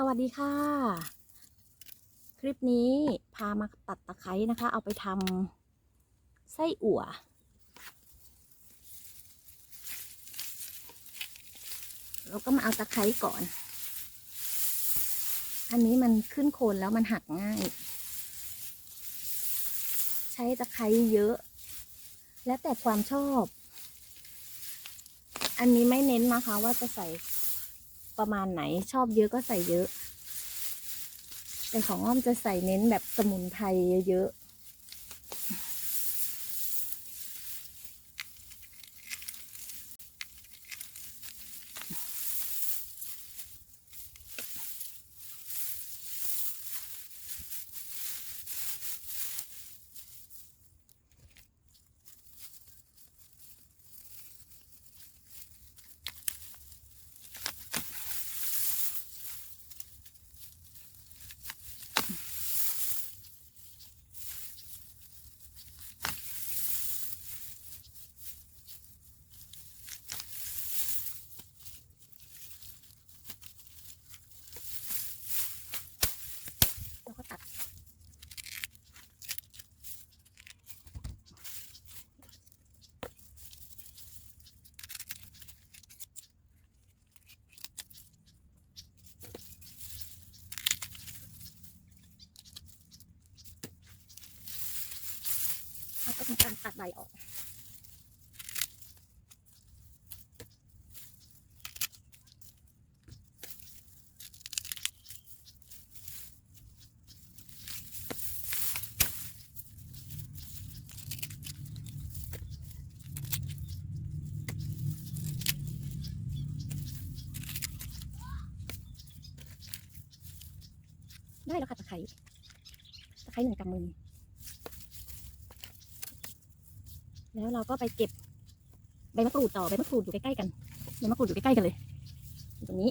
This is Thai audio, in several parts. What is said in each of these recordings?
สวัสดีค่ะ คลิปนี้พามาตัดตะไคร้นะคะ เอาไปทำไส้อั่ว เราก็มาเอาตะไคร้ก่อน อันนี้มันขึ้นโคนแล้วมันหักง่าย ใช้ตะไคร้เยอะ แล้วแต่ความชอบ อันนี้ไม่เน้นนะคะว่าจะใส่ ประมาณไหนชอบเยอะก็ใส่เยอะ แต่ของอ้อมจะใส่เน้นแบบสมุนไพรเยอะๆล้วก็ตัด เรา การตัดใบออก ได้แล้วค่ะตะไคร้ตะไคร้หนึ่งกำมือ แล้วเราก็ไปเก็บใบมะกรูดต่อใบมะกรูดอยู่ใกล้ๆกันใบมะกรูดอยู่ใกล้ๆกันเลยตรงนี้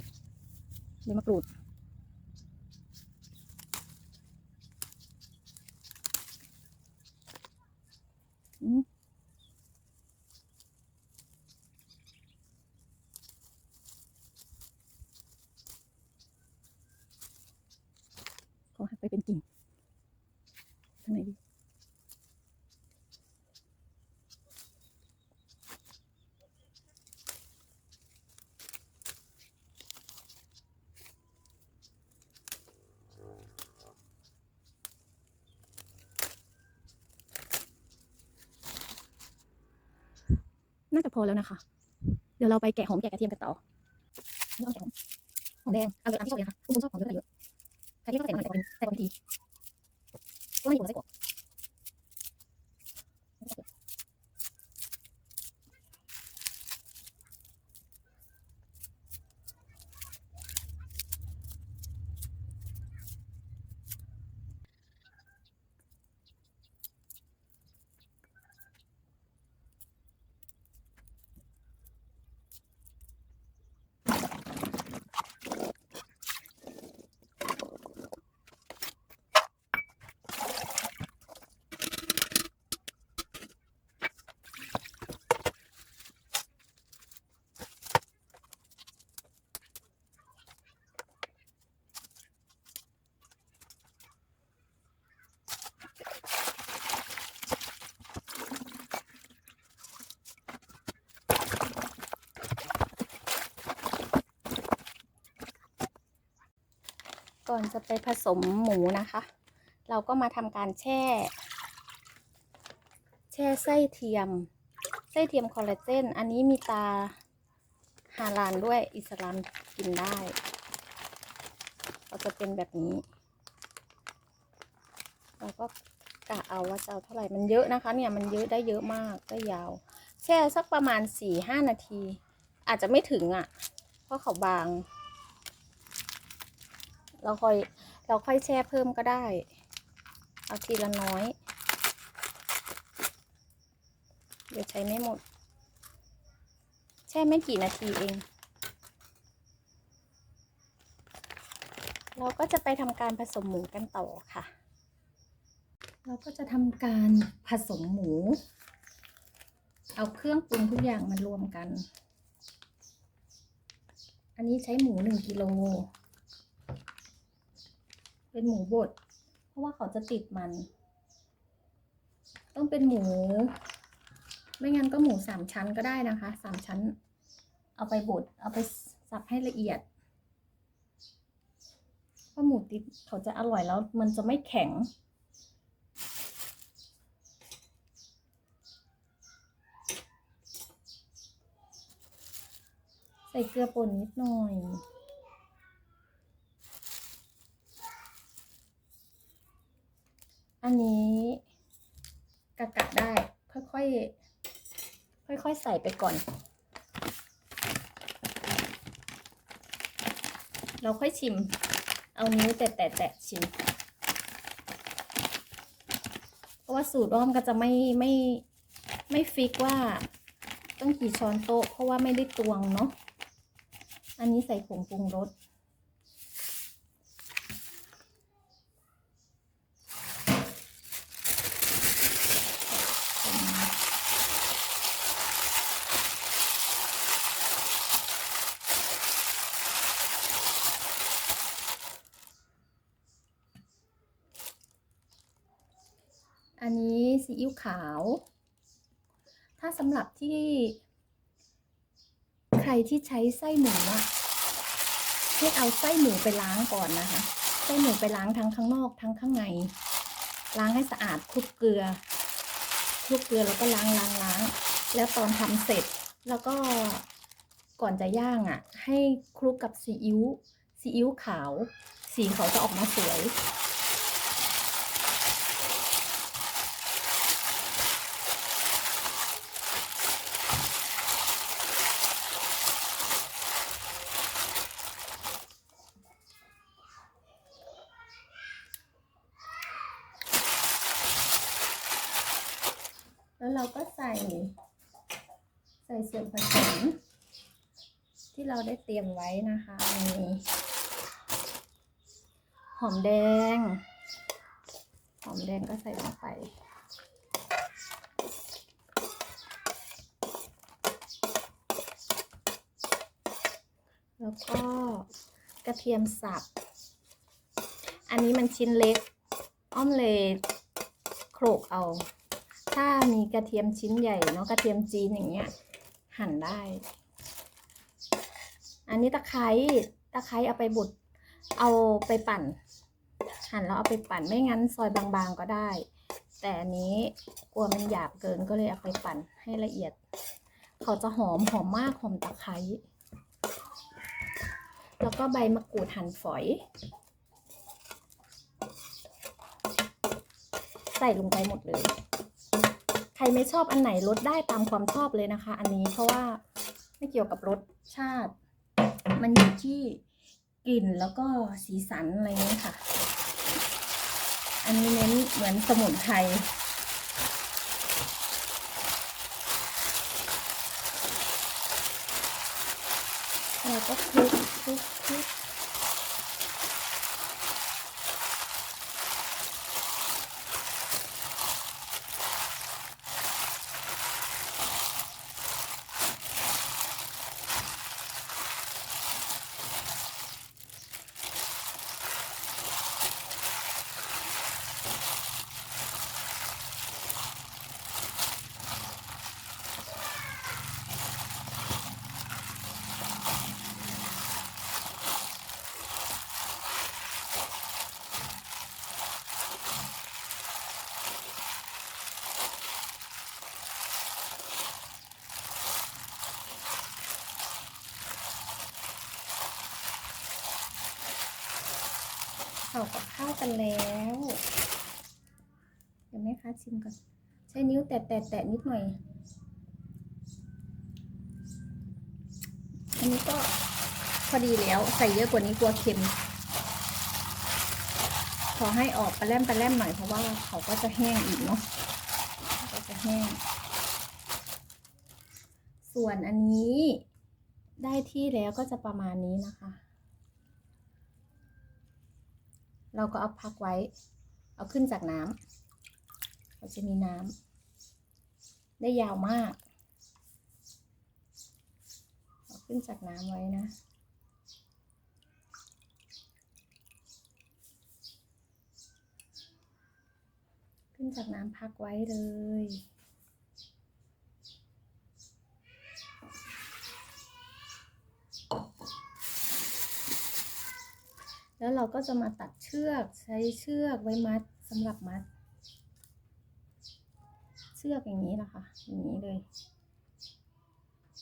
ใบมะกรูดอืมขอหักไปเป็นกิ่งทางไหนดี น่าจะพ อแล้วนะคะ เดี๋ยวเราไปแกะหอมแกะกระเทียมกันต่อนี่ต้องแกะหอมหอมแดงเอาเลยตามที่ชอบเลยค่ะคุณผู้ชมชอบหอมเยอะหรือเยอะใครที่ชอบใส่หน่อยใส่ใส่บางทีก็ไม่อยู่ใส่กบ ก่อนจะไปผสมหมูนะคะ เราก็มาทำการแช่ แช่ไส้เทียม ไส้เทียมคอลลาเจน อันนี้มีตาฮาลานด้วยอิสลามกินได้ก็จะเป็นแบบนี้ เราก็กะเอาว่าจะเอาเท่าไหร่ มันเยอะนะคะ เนี่ยมันเยอะได้เยอะมากได้ยาว แช่สักประมาณสี่ห้านาที อาจจะไม่ถึงอะ่ะ เพราะเขาบาง เราค่อยเราค่อยแช่เพิ่มก็ได้ เอาทีละน้อย เดี๋ยวใช้ไม่หมด แช่ไม่กี่นาทีเอง เราก็จะไปทำการผสมหมูกันต่อค่ะ เราก็จะทำการผสมหมู เอาเครื่องปรุงทุกอย่างมารวมกัน อันนี้ใช้หมูหนึ่งกิโล เป็นหมูบด เพราะว่าเขาจะติดมัน ต้องเป็นหมู ไม่งั้นก็หมูสามชั้นก็ได้นะคะสามชั้น เอาไปบดเอาไปสับให้ละเอียดเพราะหมูติดเขาจะอร่อยแล้วมันจะไม่แข็งใส่เกลือป่นนิดหน่อย อันนี้กะกะได้ค่อยๆค่อยๆใส่ไปก่อน เราค่อยชิม เอานิ้วแตะแตะแตะชิม เพราะว่าสูตรอ้อมก็จะไม่ไม่ไม่ฟิกว่าต้องกี่ช้อนโต๊ะเพราะว่าไม่ได้ตวงเนาะ อันนี้ใส่ผงปรุงรส อันนี้ซี อิ๊วขาว ถ้าสำหรับที่ ใครที่ใช้ไส้หมูอะให้เอาไส้หมูไปล้างก่อนนะคะ ไส้หมูไปล้างทั้งข้างนอกทั้งข้างใน ล้างให้สะอาดคลุกเกลือคลุกเกลือแล้วก็ล้างล้างล้าง แล้วตอนทำเสร็จแล้วก็ก่อนจะย่างอะให้คลุกกับซีอิ๊วซีอิ๊วขาว สีเขาจะออกมาสวย แล้วเราก็ ใส่ใส่ส่วนผสมที่เราได้เตรียมไว้นะคะมีหอมแดง หอมแดงก็ใส่ลงไปแล้วก็กระเทียมสับ อันนี้มันชิ้นเล็ก อ้อมเลยโขลกเอา ถ้ามีกระเทียมชิ้นใหญ่เนาะกระเทียมจีนอย่างเงี้ย หั่นได้ อันนี้ตะไคร้ตะไคร้เอาไปบดเอาไปปั่น หั่นแล้วเอาไปปั่นไม่งั้นซอยบางๆก็ได้ แต่อันนี้กลัวมันหยาบเกินก็เลยเอาไปปั่นให้ละเอียด เขาจะหอมหอมมากหอมตะไคร้แล้วก็ใบมะกรูดหั่นฝอย ใส่ลงไปหมดเลย ใครไม่ชอบอันไหนลดได้ตามความชอบเลยนะคะ อันนี้เพราะว่าไม่เกี่ยวกับรสชาติ มันอยู่ที่กลิ่นแล้วก็สีสันอะไรเงี้ยค่ะ อันนี้เน้นเหมือนสมุนไพรแล้วก็คลุกคลุกคลุก เข้า กันแล้วเดี๋ยวแม่ค้าชิมก่อน ใช้นิ้วแตะแตะแตะนิดหน่อย อันนี้ก็พอดีแล้วใส่เยอะกว่านี้กลัวเค็ม ขอให้ออกปลาแรมปลาแรมหน่อยเพราะว่าเขาก็จะแห้งอีกเนาะก็จะแห้ง ส่วนอันนี้ได้ที่แล้วก็จะประมาณนี้นะคะ เราก็เอาพักไว้ เอาขึ้นจากน้ำเราจะมีน้ำได้ยาวมากเอาขึ้นจากน้ำไว้นะขึ้นจากน้ำพักไว้เลย แล้วเราก็จะมาตัดเชือกใช้เชือกไว้มัดสำหรับมัด เชือกอย่างนี้นะคะอย่างนี้เลย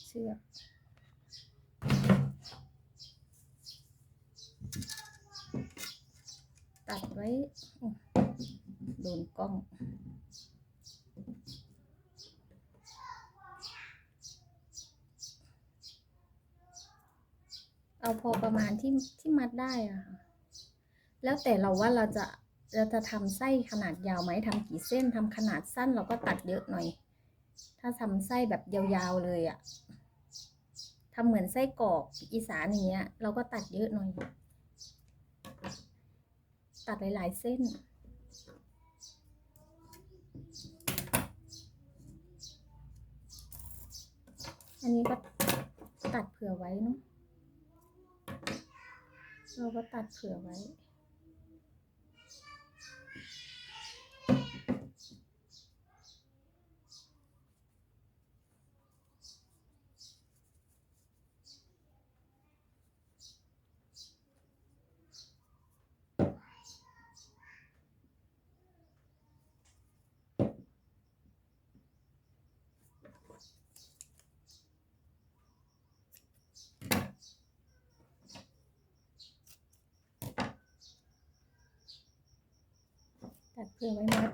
เชือกตัดไว้โดนกล้อง เอาพอประมาณที่ที่มัดได้อะค่ะ แล้วแต่เราว่าเราจะเราจะทำไส้ขนาดยาวไหมทำกี่เส้นทำขนาดสั้นเราก็ตัดเยอะหน่อย ถ้าทำไส้แบบยาวๆเลยอะทำเหมือนไส้กรอกอีสานอย่างเงี้ย เราก็ตัดเยอะหน่อย ตัดหลายๆเส้น อันนี้ก็ตัดเผื่อไว้เนาะเราก็ตัดเผื่อไว้ ตั ดเผื่อไว้มัด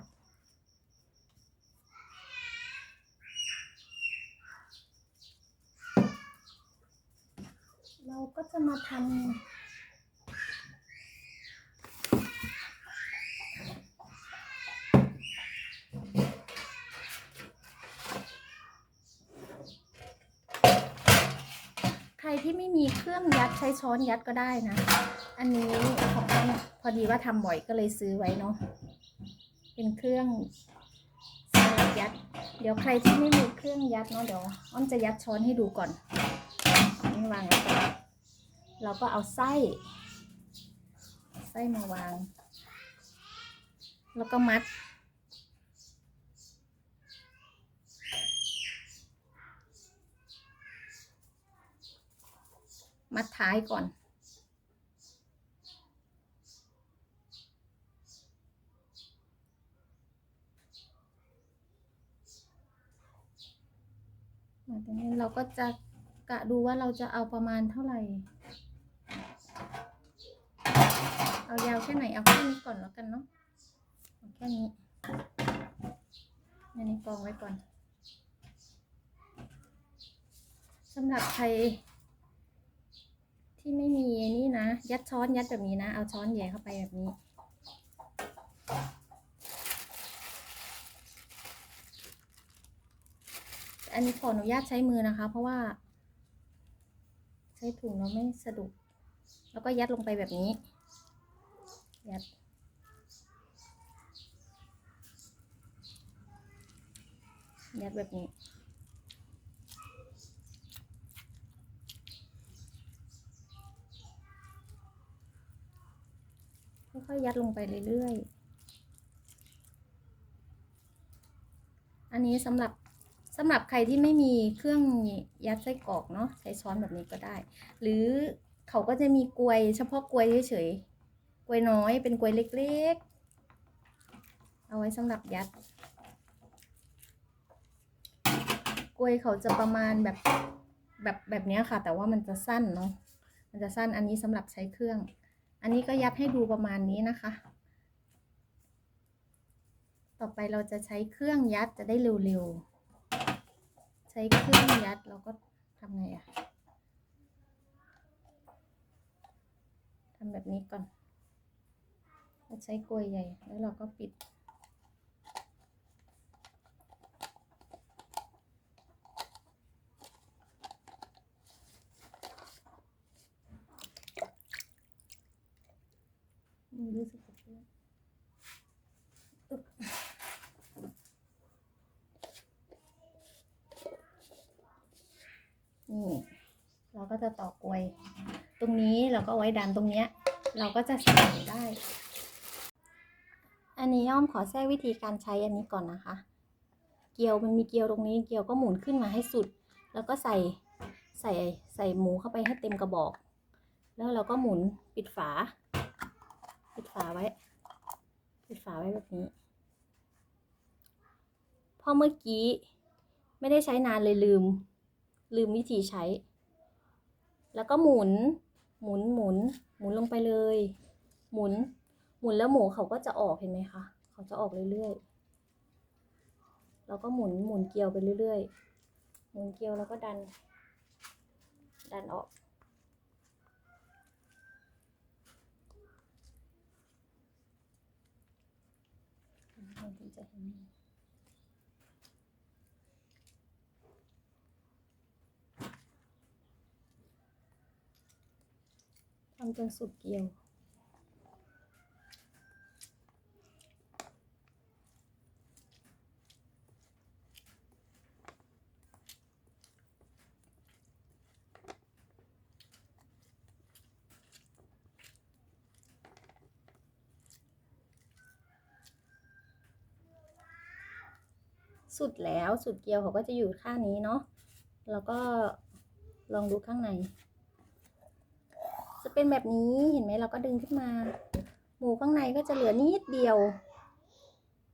เราก็จะมาทำใครที่ไม่มีเครื่องยัดใช้ช้อนยัดก็ได้นะ อันนี้ของพอดีว่าทำบ่อยก็เลยซื้อไว้เนาะ เป็นเครื่องยัด เดี๋ยวใครที่ไม่มีเครื่องยัดเนาะเดี๋ยวอ้อมจะยัดช้อนให้ดูก่อนนี่วางแล้วเราก็เอาไส้ ไส้มาวาง แล้วก็มัด มัดท้ายก่อน มาตรงนี้เราก็จะกะดูว่าเราจะเอาประมาณเท่าไหร่ เอายาวแค่ไหน เอาแค่นี้ก่อนแล้วกันเนาะแค่นี้อันนี้กองไว้ก่อนสำหรับใครที่ไม่มีนี่นะ ยัดช้อนยัดแบบนี้นะ เอาช้อนแย่เข้าไปแบบนี้ อันนี้ขออนุญาตใช้มือนะคะ เพราะว่า ใช้ถุงเราไม่สะดวกแล้วก็ยัดลงไปแบบนี้ ยัด ยัดแบบนี้ ค่อยๆยัดลงไปเรื่อยๆ อันนี้สำหรับ สำหรับใครที่ไม่มีเครื่องยัดไส้กรอกเนาะใช้ช้อนแบบนี้ก็ได้ หรือเขาก็จะมีกลวย เฉพาะกลวยเฉยๆกลวยน้อยเป็นกลวยเล็กๆ เอาไว้สำหรับยัด กลวยเขาจะประมาณแบบแบบแบบนี้ค่ะ แต่ว่ามันจะสั้นเนาะมันจะสั้นอันนี้สำหรับใช้เครื่อง อันนี้ก็ยัดให้ดูประมาณนี้นะคะ ต่อไปเราจะใช้เครื่องยัดจะได้เร็วๆ ใช้เครื่องยัดเราก็ทำไงอะทำแบบนี้ก่อนเราใช้กลวยใหญ่แล้วเราก็ปิด รู้สึกจะเปื้อนอึ๊บ นี่เราก็จะต่อกลวย ตรงนี้เราก็ไว้ดันตรงเนี้ย เราก็จะใส่ได้ อันนี้ย่อมขอแทรกวิธีการใช้อันนี้ก่อนนะคะ เกลียวมันมีเกลียวตรงนี้ เกลียวก็หมุนขึ้นมาให้สุด แล้วก็ใส่ใส่ใส่หมูเข้าไปให้เต็มกระบอก แล้วเราก็หมุนปิดฝา ปิดฝาไว้ ปิดฝาไว้แบบนี้เพราะเมื่อกี้ไม่ได้ใช้นานเลยลืม ลืมวิธีใช้ แล้วก็หมุน หมุนหมุน หมุนลงไปเลย หมุน หมุนแล้วหมูเขาก็จะออกเห็นไหมคะ เขาจะออกเรื่อยๆ แล้วก็หมุนหมุนเกลียวไปเรื่อยๆ หมุนเกลียวแล้วก็ดัน ดันออกจะเห็น ทำจนสุดเกลียว สุดแล้วสุดเกลียวเขาก็จะอยู่ข้างนี้เนาะ แล้วก็ลองดูข้างใน จะเป็นแบบนี้เห็นไหมเราก็ดึงขึ้นมา หมูข้างในก็จะเหลือนิดเดียว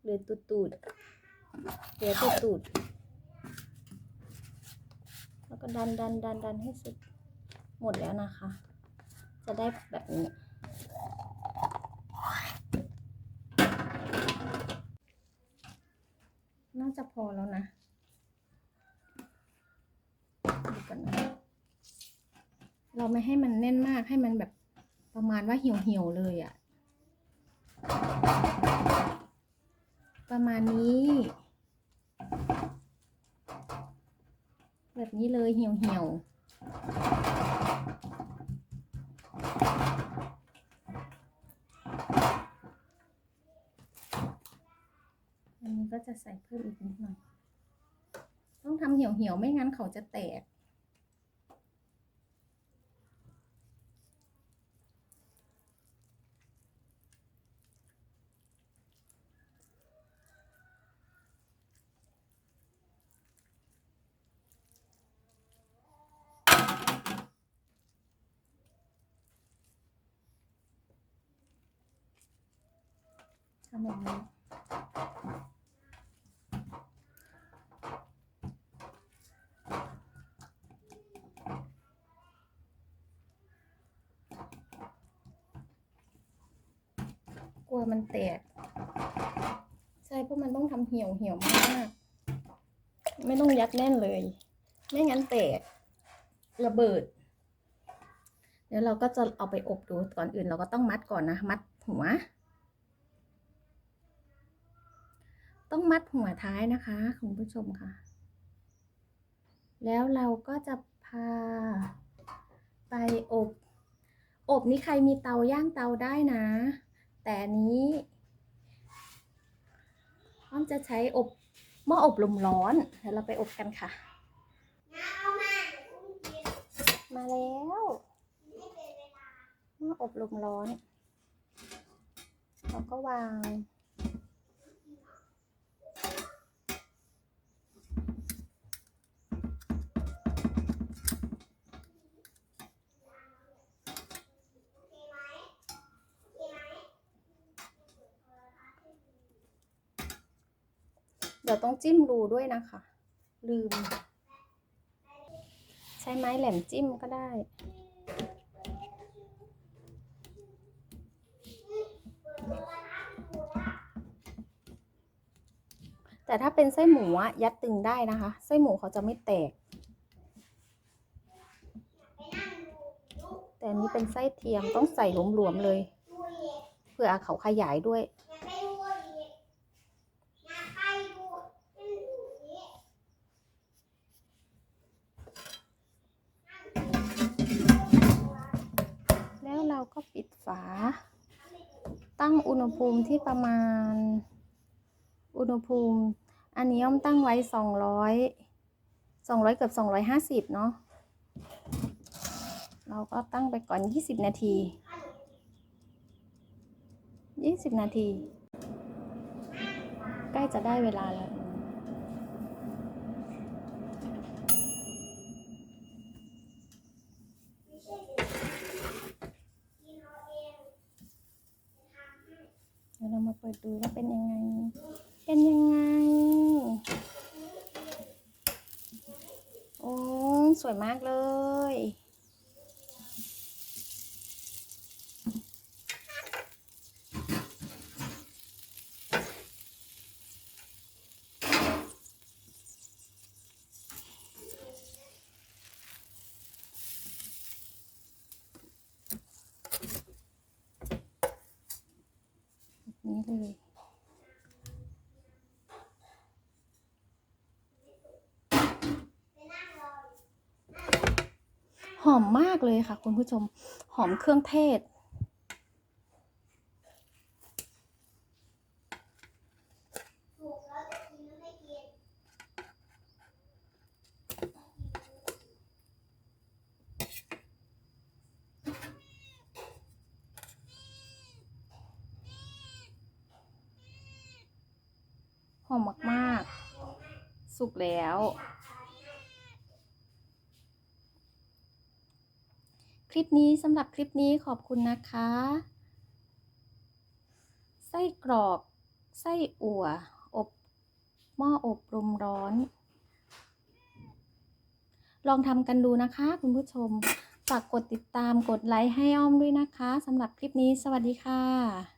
เหลือตูดตูดๆเหลือตูดตูดๆแล้วก็ดันดันดันดันให้สุดหมดแล้วนะคะ จะได้แบบนี้ น่าจะพอแล้วนะดูกันนะ เราไม่ให้มันแน่นมากให้มันแบบประมาณว่าเหี่ยวเหี่ยวๆเลยอะประมาณนี้ แบบนี้เลยเหี่ยวเหี่ยวๆอันนี้ก็จะใส่เพิ่มอีกนิดหน่อย ต้องทำเหี่ยวเหี่ยวๆไม่งั้นเขาจะแตก ทำแบบนี้กลัวมันแตก ใช่เพราะมันต้องทำเหี่ยวเหี่ยวมาก ไม่ต้องยัดแน่นเลย ไม่งั้นแตกระเบิด เดี๋ยวเราก็จะเอาไปอบดูก่อนอื่นเราก็ต้องมัดก่อนนะ มัดหัว ต้องมัดหัวท้ายนะคะ คุณผู้ชมค่ะ แล้วเราก็จะพา ไปอบ อบนี้ใครมีเตาย่างเตาได้นะ แต่นนี้อ้อมจะใช้อบหม้ออบลมร้อนเดี๋ยวเราไปอบกันค่ะ มาแล้วหม้ออบลมร้อน เราก็วาง ดี๋ยวต้องจิ้มรูด้วยนะคะ ลืม ใช้ไม้แหลมจิ้มก็ได้แต่ถ้าเป็นไส้หมูอะยัดตึงได้นะคะ ไส้หมูเขาจะไม่แตก แต่นนี้เป็นไส้เทียมต้องใส่หลวมๆเลย เพื่อเขาขยายด้วย เราก็ปิดฝา ตั้งอุณหภูมิที่ประมาณ อุณหภูมิ อันนี้ย่อมตั้งไว้สองร้อยสองร้อยเกือบสองร้อยห้าสิบเนาะเราก็ตั้งไปก่อนยี่สิบนาทียี่สิบนาทีจะได้เวลาแล้ว เดี๋ยวเรามาเปิดดูว่าเป็นยังไง เป็นยังไง โอ้ สวยมากเลย อมมากเลยค่ะ คุณผู้ชมหอมเครื่องเทศ หอมมาก ๆ สุกแล้ว ลิปนี้สำหรับคลิปนี้ขอบคุณนะคะ ไส้กรอกไส้อั่ว อบหม้ออบลมร้อน ลองทำกันดูนะคะคุณผู้ชมฝากกดติดตามกดไลค์ให้อ้อมด้วยนะคะสำหรับคลิปนี้สวัสดีค่ะ